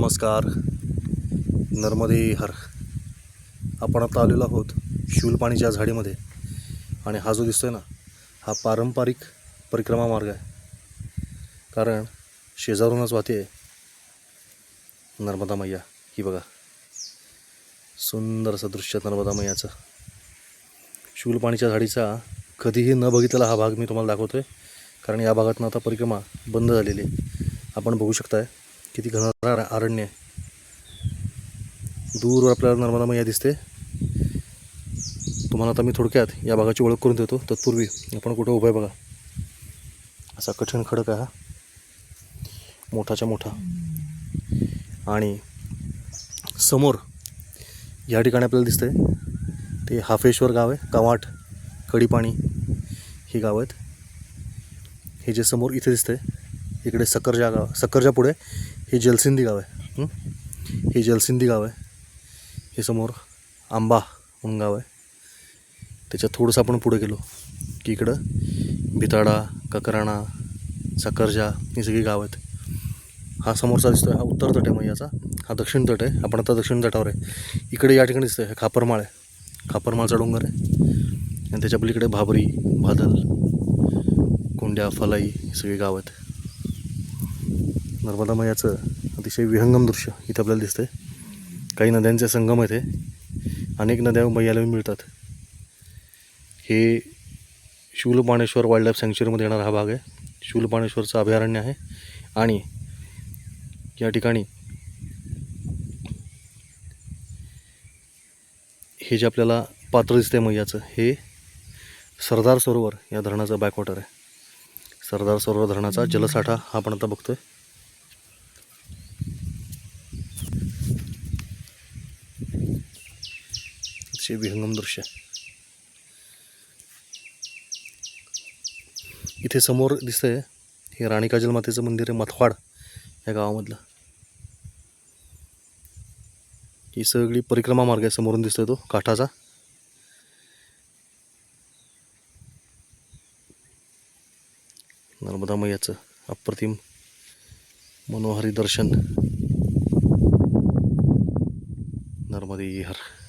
नमस्कार. नर्मदे हर. आपण आता आलेलो आहोत शिवलपाणीच्या झाडीमध्ये. आणि हा जो दिसतोय ना हा पारंपरिक परिक्रमा मार्ग आहे. कारण शेजारूनच वाहते नर्मदा मैया. ही बघा. सुंदर असं दृश्य नर्मदा मैयाचं. शिवलपाणीच्या झाडीचा कधीही न बघितलेला हा भाग मी तुम्हाला दाखवतोय. कारण या भागातनं आता परिक्रमा बंद झालेली आहे. आपण बघू शकताय. किती घनदार अरण्य आहे दूरवर आपल्याला नर्मदा मैया दिसते. तुम्हाला आता मी थोडक्यात या भागाची ओळख करून देतो. तत्पूर्वी आपण कुठं उभं आहे बघा. असा कठीण खडक आहे हा. मोठाच्या मोठा. आणि समोर या ठिकाणी आपल्याला दिसतंय. ते हाफेश्वर गाव आहे. कवाट कडीपाणी ही गाव आहेत. हे जे समोर इथे दिसतंय. इकडे सकरजा गाव सकरजा पुढे हे जलसिंधी गाव आहे. हे? जलसिंधी गाव आहे. हे समोर आंबा म्हणून गाव आहे. त्याच्यात थोडंसं आपण पुढे गेलो की इकडं भिताडा ककराणा सकरजा ही सगळी गाव आहेत. हा समोरचा दिसतोय. हा उत्तर तट आहे मैयाचा हा दक्षिण तट आहे. आपण आता दक्षिण तटावर आहे. इकडे या ठिकाणी दिसतंय. हे खापरमाळ आहे. खापरमाळचा डोंगर आहे. आणि त्याच्या पलीकडे भाबरी भादल कोंड्या फलाई सगळी गाव आहेत. नर्मदा मैयाचं अतिशय विहंगम दृश्य इथं आपल्याला दिसतंय. काही नद्यांचे संगम आहेत हे. अनेक नद्या मैयाला मिळतात. हे शूलपाणेश्वर वाईल्ड लाईफ सँक्च्युरीमध्ये येणारा हा भाग आहे. शूलपाणेश्वरचं अभयारण्य आहे आणि या ठिकाणी हे जे आपल्याला पात्र दिसते मैयाचं हे सरदार सरोवर या धरणाचं बॅकवॉटर आहे. सरदार सरोवर धरणाचा जलसाठा हा आपण आता बघतोय. अतिशय विहंगम दृश्य इथे समोर दिसतंय हे राणी काजल मातेचं मंदिर आहे मथवाड या गावामधलं. ही सगळी परिक्रमा मार्ग आहे समोरून दिसतोय तो काठाचा. नर्मदा मैयाचं अप्रतिम मनोहारी दर्शन. नर्मदे हर